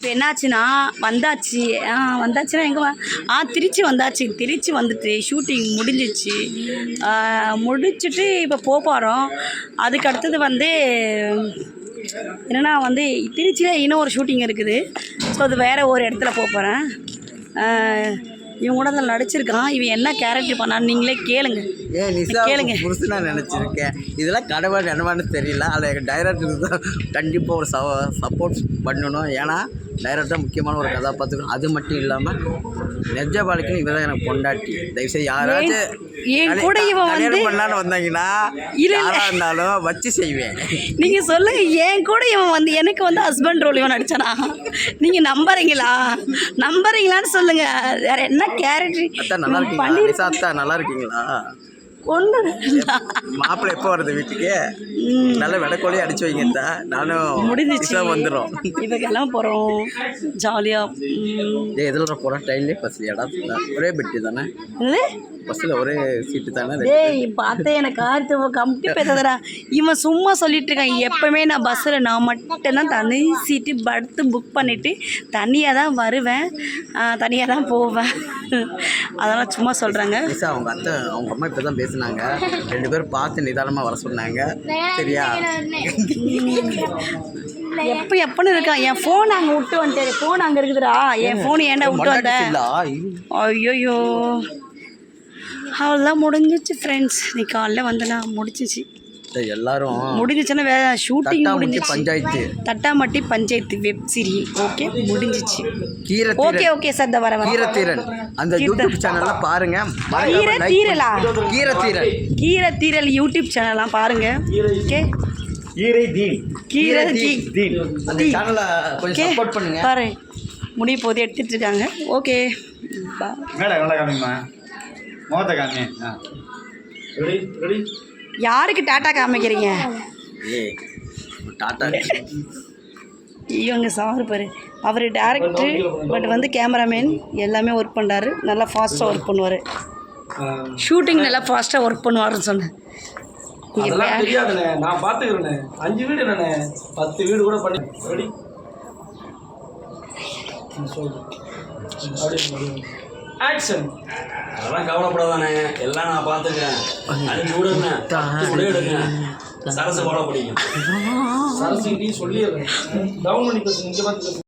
இப்போ என்னாச்சுன்னா வந்தாச்சு. ஆ வந்தாச்சுன்னா எங்கே ஆ திருச்சி வந்தாச்சு. திருச்சி வந்துட்டு ஷூட்டிங் முடிஞ்சிச்சு. முடிச்சிட்டு இப்போ போக போகிறோம் அதுக்கு அடுத்தது வந்து என்னன்னா வந்து திருச்சியில் இன்னும் ஒரு ஷூட்டிங் இருக்குது. ஸோ அது வேறு ஒரு இடத்துல போக போகிறேன் இவன் கூட அதில் நடிச்சிருக்கான். இவன் என்ன கேரக்டர் பண்ணான்னு நீங்களே கேளுங்க. கேளுங்க. புருஷனா நினச்சிருக்கேன் இதெல்லாம் கடவுள் என்னவான்னு தெரியல. அதில் எங்கள் டைரக்டருக்கு தான் கண்டிப்பாக ஒரு சவ சப்போர்ட் பண்ணணும். ஏன்னா டைரக்டர் தான் முக்கியமான ஒரு கதாபாத்திரம். அது மட்டும் இல்லாமல் நெஜ வாழ்க்கைன்னு இவன் தான் எனக்கு பொண்டாட்டி. தயவுசெய்து யாராச்சும் என் கூட இவன் வந்து- பண்ணலான்னு வந்தாங்கன்னா இல்ல, இருந்தாலும் வச்சு செய்வேன். நீங்கள் சொல்லுங்க ஏன் கூட இவன் வந்து எனக்கு வந்து ஹஸ்பண்ட் ரோல் இவன் நடிச்சானா? நீங்கள் நம்புறீங்களா? நம்புறீங்களான்னு சொல்லுங்க. வேற என்ன அத்தா நல்லா கேரக்டர் இருக்கீங்களா நல்லா இருக்கீங்களா? ஒன்று மாப்பிள்ளை எப்போ வருது வீட்டுக்கு? நல்ல விடக்கோழியே அடிச்சு வைங்க அத்தா நானும் முடிஞ்சிச்சு. வந்துடும் கிளம்ப போகிறோம் ஜாலியாக எதில் போகிறோம் ட்ரெயின்லேயே பஸ் இடம் ஒரே பெட்டு தானே? பஸ்ஸில் ஒரே சீட்டு தானே? டேய் பார்த்தே எனக்கு கார்த்து கம்பி பேசாதடா. இவன் சும்மா சொல்லிட்டு இருக்கான் எப்பவுமே நான் பஸ்ஸில் நான் மட்டும்தான் தனி சீட்டு படுத்து புக் பண்ணிவிட்டு தனியாக தான் வருவேன். தனியாக தான் போவேன். அதெல்லாம் சும்மா சொல்கிறாங்க அவங்க அத்தை அவங்க அம்மா இப்போ தான் பேசுனாங்க. ரெண்டு பேரும் பார்த்து நிதானமாக வர சொன்னாங்க. சரியா? எப்போ எப்போன்னு இருக்கான் என் ஃபோன் அங்கே விட்டு வந்துட்டேன் ஃபோன் அங்கே இருக்குதுடா. என் ஃபோன் ஏன்டா விட்டு வந்த? இல்லா ஐயோயோ. அவ்வளோதான் முடிஞ்சிச்சு ஃப்ரெண்ட்ஸ் நீ காலைல வந்தனா முடிச்சிச்சு எல்லாரும் முடிஞ்சிச்சுன்னா வே ஷூட்டிங் முடிஞ்சிச்சு. Panchayat. Thattamatti panchayat web serial okay முடிஞ்சிச்சு. ஓகே ஓகே சார் இந்த வர கீரத்தீரன். அந்த யூடியூப் சேனல்ல பாருங்க. கீரை தீரலா கீரை தீரல் யூடியூப் சேனல்லாம் பாருங்க. ஓகே ஈரை தீன். கீரை தீ தீன். அந்த சேனலை கொஞ்சம் ஓகே சப்போர்ட் பண்ணுங்க. பாரு முடிய போது எடுத்துட்டு இருக்காங்க. ஓகே மேலே நல்லா காமிங்கம்மா முகத்தை காமி. ஆ. Ready ready. யாருக்கு டாட்டா காமிக்கிறீங்க? டாட்டா இவங்க சார் பாரு. அவர் டேரக்டர் பட் வந்து கேமராமேன் எல்லாமே ஒர்க் பண்ணுறாரு நல்லா ஃபாஸ்ட்டாக ஒர்க் பண்ணுவார். ஷூட்டிங் நல்லா ஃபாஸ்ட்டாக ஒர்க் பண்ணுவாருன்னு சொன்னேன். அதெல்லாம் தெரியாதுண்ணே. நான் பார்த்துக்கிறேண்ணே அஞ்சு வீடு என்னண்ணே? பத்து வீடு கூட பண்ணி ரெடி. ஆக்ஷன் அதெல்லாம் கவலைப்படாதானே? எல்லாம் நான் பார்த்துக்கிறேன். அஞ்சு விடுங்க. எடுங்க சரசு போட பிடிக்கும். சரஸ்வதி சொல்லிடுறேன். டவுன் பண்ணி பேசுங்க இங்கே பார்த்து பேசுங்க